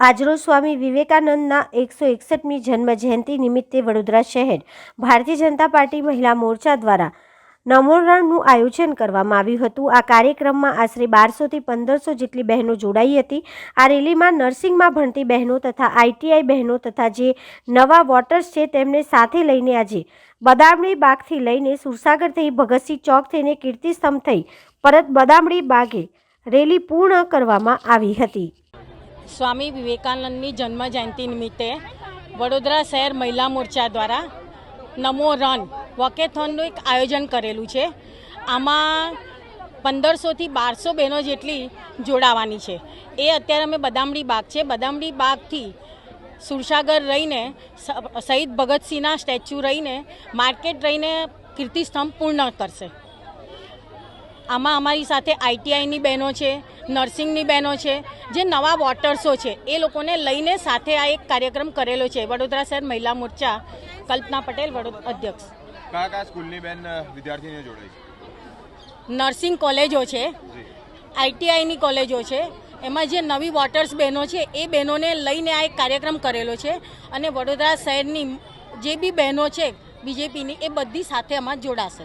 આજરોજ સ્વામી વિવેકાનંદના એકસો એકસઠમી જન્મ જયંતિ નિમિત્તે વડોદરા શહેર ભારતીય જનતા પાર્ટી મહિલા મોરચા દ્વારા નમોરણનું આયોજન કરવામાં આવ્યું હતું. આ કાર્યક્રમમાં આશરે બારસોથી પંદરસો જેટલી બહેનો જોડાઈ હતી. આ રેલીમાં નર્સિંગમાં ભણતી બહેનો તથા આઈટીઆઈ બહેનો તથા જે નવા વોટર્સ છે તેમને સાથે લઈને આજે બદામડી બાગથી લઈને સુરસાગર થઈ ભગતસિંહ ચોક થઈને કીર્તિસ્તંભ થઈ પરત બદામડી બાગે રેલી પૂર્ણ કરવામાં આવી હતી. સ્વામી વિવેકાનંદની જન્મ જયંતિ નિમિત્તે વડોદરા શહેર મહિલા મોરચા દ્વારા નમો રન વોકેથોનનું એક આયોજન કરેલું છે. આમાં પંદરસોથી બારસો બહેનો જેટલી જોડાવાની છે. એ અત્યારે અમે બદામડી બાગ છે. બદામડી બાગથી સુરસાગર રહીને શહીદ ભગતસિંહના સ્ટેચ્યુ રહીને માર્કેટ રહીને કીર્તિસ્તંભ પૂર્ણ કરશે. આમાં અમારી સાથે આઈટીઆઈની બહેનો છે. નર્સિંગની બહેનો છે જે નવા વોટર્સો છે એ લોકોને લઈને સાથે આ એક કાર્યક્રમ કરેલો છે. વડોદરા શહેર મહિલા મોરચા કલ્પના પટેલ વડોદરા અધ્યક્ષ. કયા કયા સ્કૂલની બેન વિદ્યાર્થીને જોડે છે? નર્સિંગ કોલેજો છે આઈટીઆઈની કોલેજો છે એમાં જે નવી વોટર્સ બહેનો છે એ બહેનોને લઈને આ એક કાર્યક્રમ કરેલો છે અને વડોદરા શહેરની જે બી બહેનો છે બીજેપીની એ બધી સાથે આમાં જોડાશે.